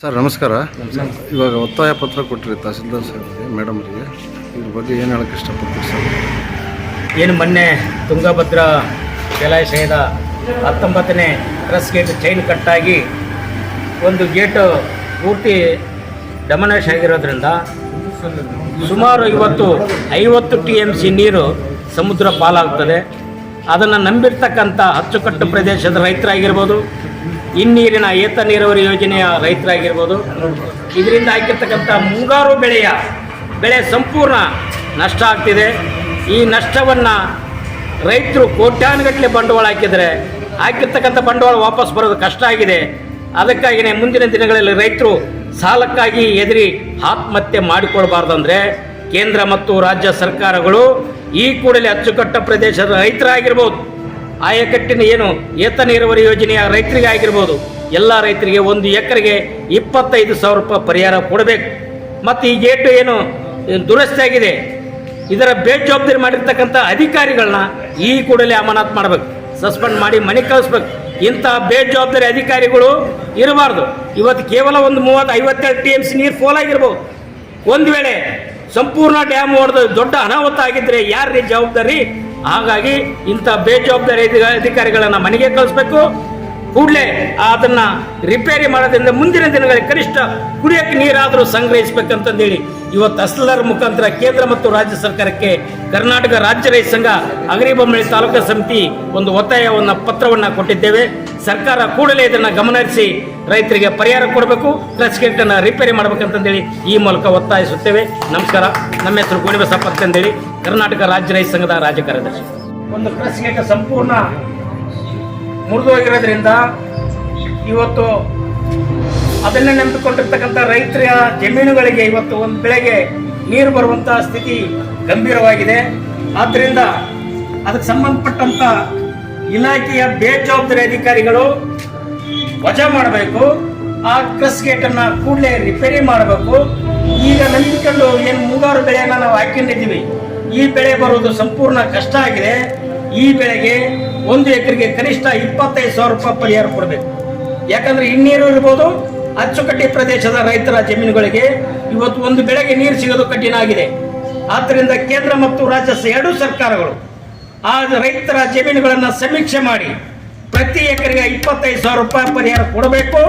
Sir, ನಮಸ್ಕಾರ. ಇವಾಗ ಒತ್ತಾಯ ಪತ್ರ ಕೊಟ್ಟಿರಿ ತಹಸೀಲ್ದಾರ್ ಸಾಹೇಬ್ರಿಗೆ ಮೇಡಮ್ರಿಗೆ ಇದ್ರ ಬಗ್ಗೆ ಏನು ಹೇಳಕ್ಕೆ ಇಷ್ಟಪಡ್ತೀರಿ ಸರ್? ಏನು ಮೊನ್ನೆ ತುಂಗಭದ್ರಾ ಜಲಾಶಯದ ಹತ್ತೊಂಬತ್ತನೇ ಕ್ರಸ್ ಗೇಟ್ ಚೈನ್ ಕಟ್ಟಾಗಿ ಒಂದು ಗೇಟು ಪೂರ್ತಿ ಡಮನೇಶ್ ಆಗಿರೋದ್ರಿಂದ ಸುಮಾರು ಇವತ್ತು ಐವತ್ತು ಟಿ ಎಂ ಸಿ ನೀರು ಸಮುದ್ರ ಪಾಲಾಗ್ತದೆ. ಅದನ್ನು ನಂಬಿರ್ತಕ್ಕಂಥ ಅಚ್ಚುಕಟ್ಟು ಪ್ರದೇಶದ ರೈತರಾಗಿರ್ಬೋದು ಹಿನ್ನೀರಿನ ಏತ ನೀರಾವರಿ ಯೋಜನೆಯ ರೈತರಾಗಿರ್ಬೋದು. ಇದರಿಂದ ಆಗಿರ್ತಕ್ಕಂಥ ಮುಂಗಾರು ಬೆಳೆಯ ಬೆಳೆ ಸಂಪೂರ್ಣ ನಷ್ಟ ಆಗ್ತಿದೆ. ಈ ನಷ್ಟವನ್ನು ರೈತರು ಕೋಟ್ಯಾನುಗಟ್ಟಲೆ ಬಂಡವಾಳ ಹಾಕಿದರೆ, ಹಾಕಿರ್ತಕ್ಕಂಥ ಬಂಡವಾಳ ವಾಪಸ್ ಬರೋದು ಕಷ್ಟ ಆಗಿದೆ. ಅದಕ್ಕಾಗಿಯೇ ಮುಂದಿನ ದಿನಗಳಲ್ಲಿ ರೈತರು ಸಾಲಕ್ಕಾಗಿ ಎದುರಿ ಆತ್ಮಹತ್ಯೆ ಮಾಡಿಕೊಳ್ಬಾರ್ದಂದರೆ ಕೇಂದ್ರ ಮತ್ತು ರಾಜ್ಯ ಸರ್ಕಾರಗಳು ಈ ಕೂಡಲೇ ಅಚ್ಚುಕಟ್ಟ ಪ್ರದೇಶದ ರೈತರಾಗಿರ್ಬೋದು. ಆಯಕಟ್ಟಿನ ಏನು ಏತ ನೀರಾವರಿ ಯೋಜನೆಯ ರೈತರಿಗೆ ಆಗಿರ್ಬೋದು, ಎಲ್ಲ ರೈತರಿಗೆ ಒಂದು ಎಕರೆಗೆ ಇಪ್ಪತ್ತೈದು ಸಾವಿರ ರೂಪಾಯಿ ಪರಿಹಾರ ಕೊಡಬೇಕು. ಮತ್ತು ಈ ಗೇಟು ಏನು ದುರಸ್ತಿಯಾಗಿದೆ ಇದರ ಬೇಜವಾಬ್ದಾರಿ ಮಾಡಿರ್ತಕ್ಕಂಥ ಅಧಿಕಾರಿಗಳನ್ನ ಈ ಕೂಡಲೇ ಅಮಾನತ್ ಮಾಡಬೇಕು. ಸಸ್ಪೆಂಡ್ ಮಾಡಿ ಮನೆ ಕಳಿಸ್ಬೇಕು. ಇಂಥ ಬೇಜವಾಬ್ದಾರಿ ಅಧಿಕಾರಿಗಳು ಇರಬಾರ್ದು. ಇವತ್ತು ಕೇವಲ ಒಂದು ಮೂವತ್ತು, ಐವತ್ತೆರಡು ಟಿ ಎಂ ಸಿ ನೀರು ಫೋಲಾಗಿರ್ಬೋದು ಒಂದು ವೇಳೆ ಸಂಪೂರ್ಣ ಡ್ಯಾಮ್ ಹೊಡೆದು ದೊಡ್ಡ ಅನಾಹುತ ಆಗಿದ್ರೆ ಯಾರ್ರೀ ಜವಾಬ್ದಾರಿ? ಹಾಗಾಗಿ ಇಂಥ ಬೇಜವಾಬ್ದಾರಿ ಅಧಿಕಾರಿಗಳನ್ನು ಮನೆಗೆ ಕಳಿಸ್ಬೇಕು. ಕೂಡಲೇ ಅದನ್ನ ರಿಪೇರಿ ಮಾಡೋದ್ರಿಂದ ಮುಂದಿನ ದಿನಗಳಲ್ಲಿ ಕನಿಷ್ಠ ಕುಡಿಯೋಕ್ಕೆ ನೀರಾದರೂ ಸಂಗ್ರಹಿಸಬೇಕಂತಂದೇಳಿ ಇವತ್ತು ಅಸ್ಲರ್ ಮುಖಾಂತರ ಕೇಂದ್ರ ಮತ್ತು ರಾಜ್ಯ ಸರ್ಕಾರಕ್ಕೆ ಕರ್ನಾಟಕ ರಾಜ್ಯ ರೈತ ಸಂಘ ಅಗರಿಬೊಮ್ಮಳಿ ತಾಲೂಕು ಸಮಿತಿ ಒಂದು ಒತ್ತಾಯವನ್ನು, ಪತ್ರವನ್ನು ಕೊಟ್ಟಿದ್ದೇವೆ. ಸರ್ಕಾರ ಕೂಡಲೇ ಇದನ್ನು ಗಮನಹರಿಸಿ ರೈತರಿಗೆ ಪರಿಹಾರ ಕೊಡಬೇಕು ಪ್ಲಸ್ ಗೇಟನ್ನು ರಿಪೇರಿ ಮಾಡಬೇಕಂತಂದೇಳಿ ಈ ಮೂಲಕ ಒತ್ತಾಯಿಸುತ್ತೇವೆ. ನಮಸ್ಕಾರ. ನಮ್ಮ ಹೆಸರು ಗೋಣಿಬಸಪ್ಪ ಅಂತಂದೇಳಿ. ಕರ್ನಾಟಕ ರಾಜ್ಯ ರೈತ ಸಂಘದ ರಾಜ್ಯ ಕಾರ್ಯದರ್ಶಿ. ಒಂದು ಕೃಷಿಗೆ ಸಂಪೂರ್ಣ ಮುರಿದು ಹೋಗಿರೋದ್ರಿಂದ ಇವತ್ತು ಅದನ್ನೇ ನಂಬಿಕೊಂಡಿರ್ತಕ್ಕಂಥ ರೈತರ ಜಮೀನುಗಳಿಗೆ ಇವತ್ತು ಒಂದು ಬೆಳೆಗೆ ನೀರು ಬರುವಂತಹ ಸ್ಥಿತಿ ಗಂಭೀರವಾಗಿದೆ. ಆದ್ದರಿಂದ ಅದಕ್ಕೆ ಸಂಬಂಧಪಟ್ಟಂತ ಇಲಾಖೆಯ ಬೇಜವಾಬ್ದಾರಿ ಅಧಿಕಾರಿಗಳು ವಜಾ ಮಾಡಬೇಕು. ಆ ಕ್ರಸ್ ಗೇಟನ್ನು ಕೂಡಲೇ ರಿಪೇರಿ ಮಾಡಬೇಕು. ಈಗ ನಂಬಿಕೊಂಡು ಏನು ಮುಂಗಾರು ಬೆಳೆಯನ್ನು ನಾವು ಹಾಕೊಂಡಿದ್ದೀವಿ ಈ ಬೆಳೆ ಬರುವುದು ಸಂಪೂರ್ಣ ಕಷ್ಟ ಆಗಿದೆ. ಈ ಬೆಳೆಗೆ ಒಂದು ಎಕರೆಗೆ ಕನಿಷ್ಠ ಇಪ್ಪತ್ತೈದು ಸಾವಿರ ರೂಪಾಯಿ ಪರಿಹಾರ ಕೊಡಬೇಕು. ಯಾಕಂದ್ರೆ ಹಿನ್ನೀರು ಇರ್ಬೋದು, ಅಚ್ಚುಕಟ್ಟಿ ಪ್ರದೇಶದ ರೈತರ ಜಮೀನುಗಳಿಗೆ ಇವತ್ತು ಒಂದು ಬೆಳೆಗೆ ನೀರು ಸಿಗೋದು ಕಠಿಣ ಆಗಿದೆ. ಆದ್ದರಿಂದ ಕೇಂದ್ರ ಮತ್ತು ರಾಜ್ಯ ಎರಡು ಎರಡೂ ಸರ್ಕಾರಗಳು ಆ ರೈತರ ಜಮೀನುಗಳನ್ನು ಸಮೀಕ್ಷೆ ಮಾಡಿ ಪ್ರತಿ ಎಕರೆಗೆ ಇಪ್ಪತ್ತೈದು ಸಾವಿರ ರೂಪಾಯಿ ಪರಿಹಾರ ಕೊಡಬೇಕು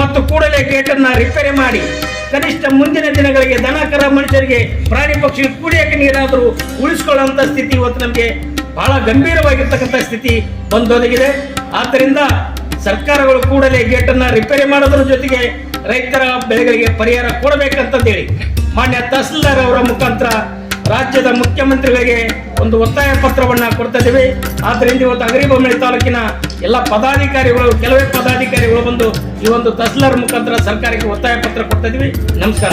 ಮತ್ತು ಕೂಡಲೇ ಗೇಟನ್ನು ರಿಪೇರಿ ಮಾಡಿ ಕನಿಷ್ಠ ಮುಂದಿನ ದಿನಗಳಿಗೆ ದನಕರ ಮನುಷ್ಯರಿಗೆ, ಪ್ರಾಣಿ ಪಕ್ಷಿ ಕುಡಿಯಕ್ಕೆ ನೀರಾದರೂ ಉಳಿಸ್ಕೊಳ್ಳುವಂಥ ಸ್ಥಿತಿ ಇವತ್ತು ನಮಗೆ ಬಹಳ ಗಂಭೀರವಾಗಿರ್ತಕ್ಕಂಥ ಸ್ಥಿತಿ ಬಂದೊದಗಿದೆ. ಆದ್ದರಿಂದ ಸರ್ಕಾರಗಳು ಕೂಡಲೇ ಗೇಟನ್ನು ರಿಪೇರಿ ಮಾಡೋದ್ರ ಜೊತೆಗೆ ರೈತರ ಬೆಳೆಗಳಿಗೆ ಪರಿಹಾರ ಕೊಡಬೇಕಂತಂದೇಳಿ ಮಾನ್ಯ ತಹಸೀಲ್ದಾರ್ ಅವರ ಮುಖಾಂತರ ರಾಜ್ಯದ ಮುಖ್ಯಮಂತ್ರಿಗಳಿಗೆ ಒಂದು ಒತ್ತಾಯ ಪತ್ರವನ್ನ ಕೊಡ್ತಾ ಇದ್ದೀವಿ ಆದ್ದರಿಂದ ಇವತ್ತು ಅಗರಿಬೊಮ್ಮಳಿ ತಾಲೂಕಿನ ಎಲ್ಲ ಪದಾಧಿಕಾರಿಗಳು, ಕೆಲವೇ ಪದಾಧಿಕಾರಿಗಳು ಬಂದು ಈ ಒಂದು ತಹಸೀಲ್ದಾರ್ ಮುಖಾಂತರ ಸರ್ಕಾರಕ್ಕೆ ಒತ್ತಾಯ ಪತ್ರ ಕೊಡ್ತಾ ಇದ್ದೀವಿ ನಮಸ್ಕಾರ.